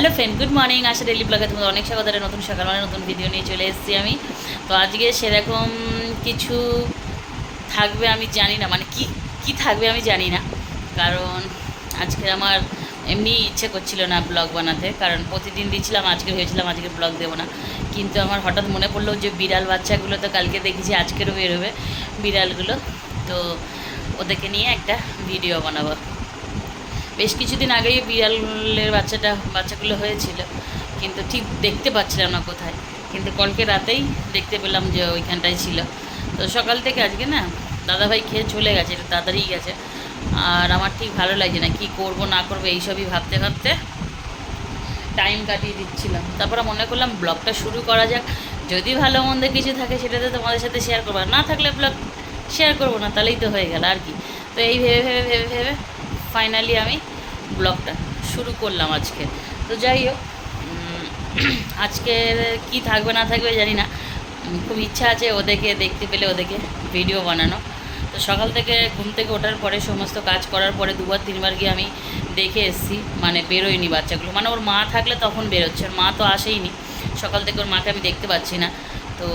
Hello friend, good morning. Asha daily ব্লগে তোমাদের অনেক স্বাগত। নতুন সকাল মানে নতুন ভিডিও নিয়ে চলে এসেছি আমি। তো আজকে সেরকম কিছু থাকবে আমি জানি না মানে কি কি থাকবে আমি জানি না। কারণ আজকে আমার এমনি ইচ্ছে করছিল না ব্লগ বানাতে, কারণ প্রতিদিন দিচ্ছিলাম আজকে ভেবেছিলাম আজকে ব্লগ দেবো না। কিন্তু আমার হঠাৎ মনে পড়ল যে বিড়াল বাচ্চাগুলো তো কালকে দেখেছি, আজকেরও বেরোবে বিড়ালগুলো। তো ওদেরকে নিয়ে একটা ভিডিও বানাবো। বেশ কিছুদিন আগেই বিড়ালের বাচ্চাটা, বাচ্চাগুলো হয়েছিল। কিন্তু ঠিক দেখতে পাচ্ছিলাম না কোথায়। কিন্তু কালকে রাতেই দেখতে পেলাম যে ওইখানটায় ছিল। তো সকাল থেকে আজকে না দাদাভাই খেয়ে চলে গেছে, একটু তাড়াতাড়ি গেছে। আর আমার ঠিক ভালো লাগছে না, কি করব, না করব, এইসবই ভাবতে ভাবতে টাইম কাটিয়ে দিচ্ছিলাম। তারপরে মনে করলাম ব্লগটা শুরু করা যাক। যদি ভালো মন্দ কিছু থাকে সেটা তো তোমাদের সাথে শেয়ার করব। না থাকলে ব্লগ শেয়ার করব না, তাহলেই তো হয়ে গেল, আর কি। তো এই ভেবে ভেবে ভেবে ভেবে ফাইনালি আমি ব্লগটা শুরু করলাম আজকে। তো যাই হোক আজকে কি থাকবে না থাকবে জানি না। খুব ইচ্ছা আছে ওদেরকে দেখতে পেলে ওদেরকে ভিডিও বানানো। তো সকাল থেকে ঘুম থেকে ওঠার পরে সমস্ত কাজ করার পরে দুবার তিনবার গিয়ে আমি দেখে এসেছি মানে বেরোয়নি বাচ্চাগুলো। মানে ওর মা থাকলে তখন বেরোচ্ছে, ওর মা তো আসেইনি। সকাল থেকে ওর মাকে আমি দেখতে পাচ্ছি না। তো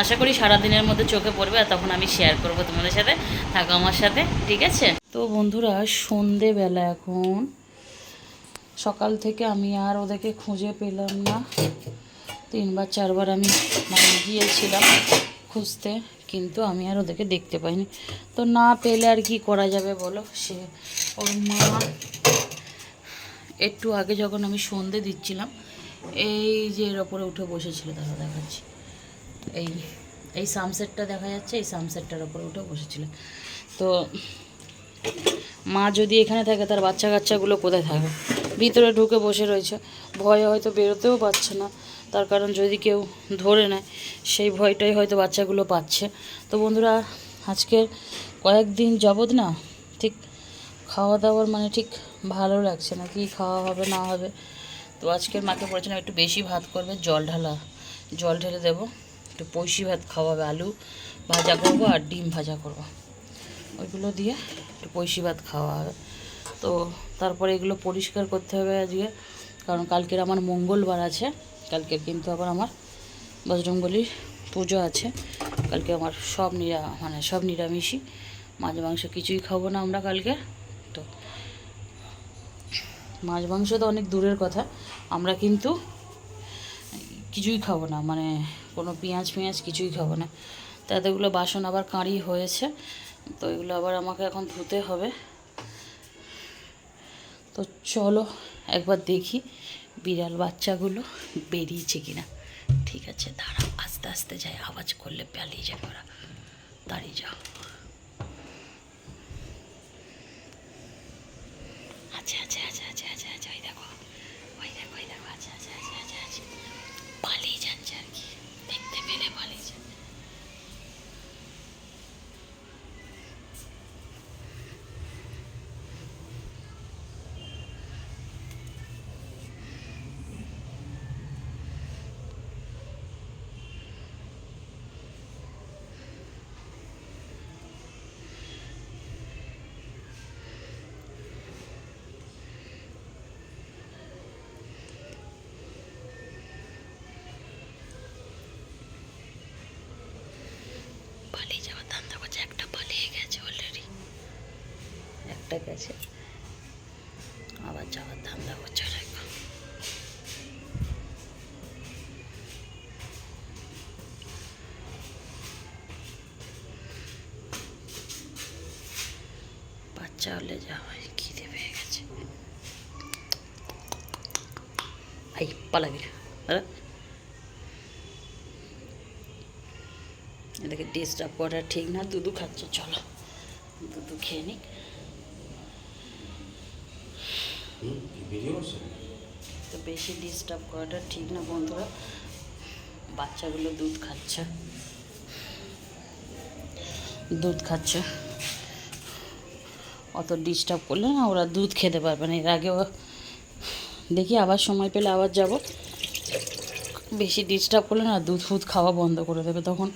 আশা করি সারাদিনের মধ্যে চোখে পড়বে আর তখন আমি শেয়ার করব তোমাদের সাথে। থাকো আমার সাথে, ঠিক আছে? তো বন্ধুরা, সন্ধেবেলা এখন। সকাল থেকে আমি আর ওদেরকে খুঁজে পেলাম না। তিনবার, চারবার আমি মানে গিয়েছিলাম খুঁজতে, কিন্তু আমি আর ওদেরকে দেখতে পাইনি। তো না পেলে আর কি করা যাবে বলো? সে ওর মা একটু আগে যখন আমি সন্ধে দিচ্ছিলাম, এই যে এর ওপরে উঠে বসেছিল, দাদা দেখাচ্ছি। এই এই সানসেটটা দেখা যাচ্ছে, এই সানসেটটার ওপরে উঠে বসেছিল। তো মা যদি এখানে থাকে, তার বাচ্চা কাচ্চাগুলো কোথায় থাকে? ভিতরে ঢুকে বসে রয়েছে। ভয়ে হয়তো বেরোতেও পারছে না। তার কারণ যদি কেউ ধরে নেয়, সেই ভয়টাই হয়তো বাচ্চাগুলো পাচ্ছে। তো বন্ধুরা, আজকের কয়েকদিন যাবৎ না, ঠিক খাওয়া দাওয়ার মানে ঠিক ভালো লাগছে না। কি খাওয়া হবে, না হবে। তো আজকের মাকে বলেছিলাম, একটু বেশি ভাত করবে, জল ঢালা, জল ঢেলে দেবো। একটু পয়সি ভাত খাওয়াবে আলু ভাজা করব আর ডিম ভাজা করব। ওইগুলো দিয়ে একটু পয়সি ভাত খাওয়া হবে। তো তারপরে এগুলো পরিষ্কার করতে হবে আজকে, কারণ কালকের আমার মঙ্গলবার আছে। কালকের কিন্তু আবার আমার বজরঙ্গলির পুজো আছে। কালকে আমার সব নিরা মানে সব নিরামিষই। মাছ মাংস কিছুই খাব না আমরা কালকে। তো মাছ মাংস তো অনেক দূরের কথা। আমরা কিন্তু কিছুই খাব না। মানে কোনো পেঁয়াজ পেঁয়াজ কিছুই খাব না। তো এতগুলো বাসন আবার কাঁড়ি হয়েছে, তো এগুলো আবার আমাকে এখন ধুতে হবে। তো চলো একবার দেখি বিড়াল বাচ্চাগুলো বেরিয়েছে কিনা। ঠিক আছে, দাঁড়াও, আস্তে আস্তে যাই, আওয়াজ করলে পালিয়ে যাবে ওরা। দাঁড়িয়ে যাও। আচ্ছা আচ্ছা আচ্ছা আচ্ছা আচ্ছা আচ্ছা ওই দেখো ওই দেখো ওই দেখো আচ্ছা আচ্ছা আচ্ছা আচ্ছা আচ্ছা পালিয়ে যাচ্ছে আর কি দেখতে পেলে পালিয়ে যাচ্ছে পালিয়ে যাওয়ার ধান্দা করছে একটা পালিয়ে গেছে অলরেডি একটা গেছে। আবার যাওয়ার ধান্দা করছে। বাচ্চা হলে যা হয়, খিদে পেয়ে গেছে। আই পালাবি না এটাকে ডিস্টার্ব করা ঠিক না, দুধু খাচ্ছে, চলো। দুধু খেয়ে নিক। তো বেশি ডিস্টার্ব করাটা ঠিক না বন্ধুরা। বাচ্চাগুলো দুধ খাচ্ছে। দুধ খাচ্ছে। অত ডিস্টার্ব করলে না ওরা দুধ খেতে পারবে না। এর আগেও দেখি আবার সময় পেলে আবার যাব। বেশি ডিস্টার্ব করলে না দুধ ফুধ খাওয়া বন্ধ করে দেবে। তখন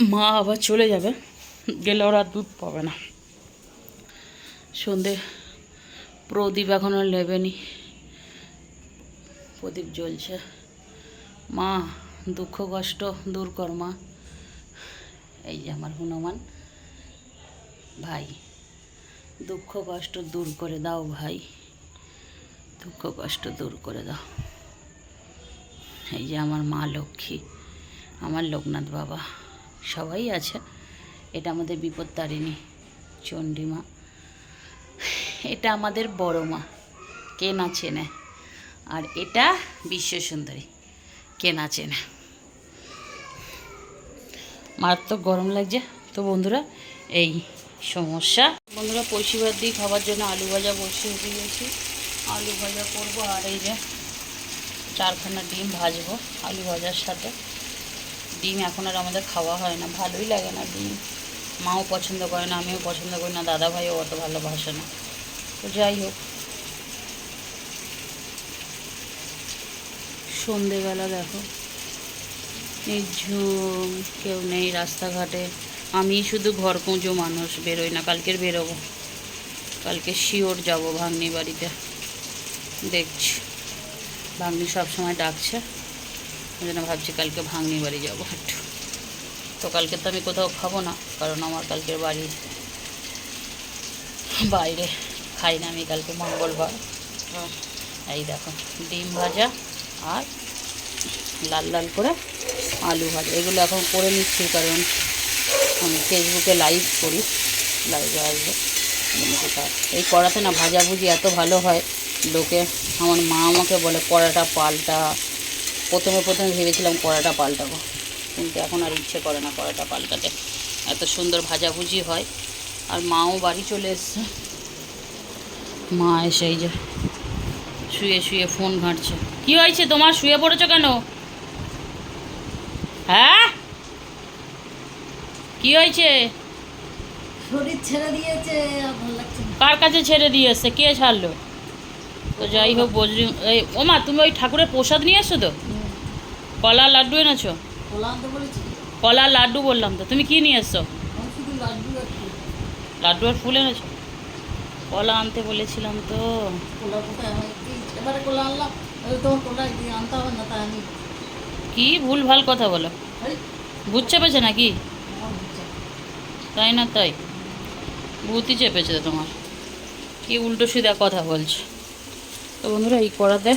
মা আবার চলে যাবে। গেলে ওরা দুধ পাবে না। সন্ধে প্রদীপ এখনও লেবেনি। প্রদীপ জ্বলছে। মা, দুঃখ, কষ্ট দূর কর মা। এই যে আমার হনুমান। ভাই, দুঃখ, কষ্ট দূর করে দাও ভাই। দুঃখ, কষ্ট দূর করে দাও। এই যে আমার মা লক্ষ্মী, আমার লোকনাথ বাবা। সবাই আছে। এটা আমাদের বিপদ তারিণী চণ্ডীমা এটা আমাদের বড় মা। কে না চেনে? আর এটা বিশ্ব সুন্দরী কে না চেনে? মারাত্মক গরম লাগছে। তো বন্ধুরা, এই সমস্যা। বন্ধুরা পয়সি ভাত দিয়ে খাবার জন্য আলু ভাজা বসিয়ে দিয়েছি। আলু ভাজা করব আর এই যে চারখানা ডিম ভাজবো আলু ভাজার সাথে। ডিম এখন আর আমাদের খাওয়া হয় না। ভালোই লাগে না ডিম। মাও পছন্দ করে না, আমিও পছন্দ করি না দাদা ভাইও অত ভালোবাসে না। তো যাই হোক। সন্ধেবেলা দেখো। নিঝুম কেউ নেই রাস্তাঘাটে। আমি শুধু ঘর পুজো মানুষ, বেরোই না। কালকের বেরোবো। কালকে শিওর যাব ভাগ্নি বাড়িতে। দেখছি। ভাগ্নি সবসময় ডাকছে। ওই জন্য ভাবছি কালকে ভাগ্নি বাড়ি যাব একটু। তো কালকে তো আমি কোথাও খাব না, কারণ আমার কালকের বাড়ি বাইরে। খাই না, আমি কালকে মঙ্গলবার। এই দেখো, ডিম ভাজা আর লাল লাল করে আলু ভাজা। এগুলো এখন করে নিচ্ছি, কারণ আমি ফেসবুকে লাইভ করি লাইভে আসবে। এই কড়াতে না ভাজাভুজি এত ভালো হয়, লোকে, আমার মা আমাকে বলে কড়াটা পাল্টা। প্রথমে প্রথমে ভেবেছিলাম কড়াটা পাল্টাবো, কিন্তু এখন আর ইচ্ছে করে না কড়াটা পাল্টাতে। এত সুন্দর ভাজাভুজি হয়। আর মাও বাড়ি চলে এসছে। মা এসে এই যে শুয়ে শুয়ে ফোন ঘাঁটছে। কি হয়েছে তোমার? শুয়ে পড়েছো কেন? হ্যাঁ? কি হয়েছে? শরীর ছেড়ে দিয়েছে কার কাছে ছেড়ে দিয়ে এসছে কে ছাড়লো? তো যাই হোক বজরি এই ওমা তুমি ওই ঠাকুরের প্রসাদ নিয়ে এসছো তো? কলা লাড্ডু এনেছো? কলা লাড্ডু বললাম তো তুমি কি নিয়ে এসছো? লাড্ডু আর ফুল এনেছো? কলা আনতে বলেছিলাম তো। কলা কোথায়? কি এবারে কলা আনলাম? তোমার কলা আনতে হবে না তাই আমি কি ভুল ভালো কথা বলো। ভূত চেপেছে নাকি? আমার তাই না তাই? ভূতই চেপেছে তো তোমার। কি উল্টো সিধা কথা বলছে। তো বন্ধুরা এই কড়াতে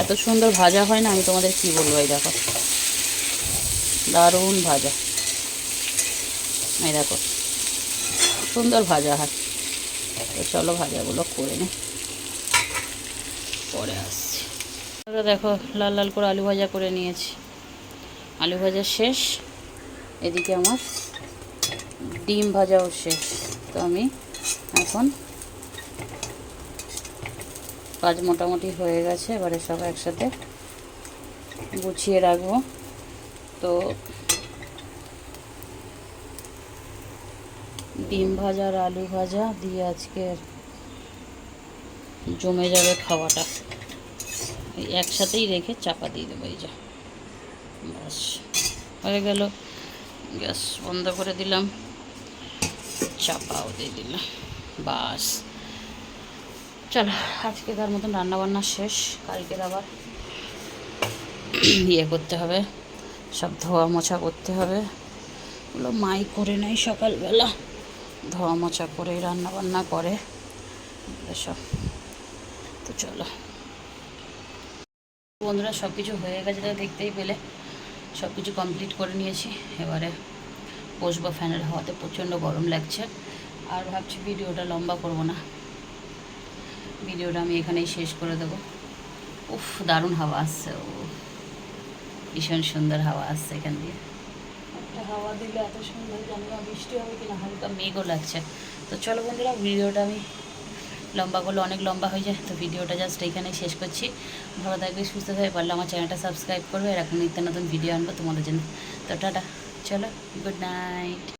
এত সুন্দর ভাজা হয় না আমি তোমাদের কি বলব এই দেখো। দারুণ ভাজা। এই দেখো সুন্দর ভাজা হয়। চলো ভাজাগুলো করে নি। পরে আসছি। দেখো, লাল লাল করে আলু ভাজা করে নিয়েছি। আলু ভাজা শেষ, এদিকে আমার ডিম ভাজাও শেষ। তো আমি এখন কাজ মোটামুটি হয়ে গেছে, এবারে সব একসাথে গুছিয়ে রাখব। তো ডিম ভাজা আর আলু ভাজা দিয়ে আজকে জমে যাবে খাওয়াটা। একসাথেই রেখে চাপা দিয়ে দেবো, এই যা। ব্যাস হয়ে গেল। গ্যাস বন্ধ করে দিলাম। চাপাও দিয়ে দিলাম। বাস। চলো আজকে তার মতন রান্নাবান্না শেষ। কালকের আবার ইয়ে করতে হবে। সব ধোয়া মোছা করতে হবে। ওগুলো মাই করে নেয় সকালবেলা। ধোয়া মোছা করে রান্নাবান্না করে। এসব। তো চলো। বন্ধুরা সব কিছু হয়ে গেছে তো দেখতেই পেলে। সব কিছু কমপ্লিট করে নিয়েছি। এবারে বসবো ফ্যানের হাওয়াতে, প্রচণ্ড গরম লাগছে। আর ভাবছি ভিডিওটা লম্বা করব না। ভিডিওটা আমি এখানেই শেষ করে দেবো। উফ, দারুণ হাওয়া আসছে। ও ভীষণ সুন্দর হাওয়া আসছে এখান দিয়ে। একটা হাওয়া দিলে এত সুন্দর জানি না বৃষ্টি হবে কিনা হালকা। মেঘও লাগছে। তো চলো বন্ধুরা ভিডিওটা আমি লম্বা করলে অনেক লম্বা হয়ে যায় তো ভিডিওটা জাস্ট এখানেই শেষ করছি। ভালো থাকবে সুস্থ থাকবে পারলে আমার চ্যানেলটা সাবস্ক্রাইব করবে। এরকম নিত্য নতুন ভিডিও আনব তোমাদের জন্য। তো টাটা চলো গুড নাইট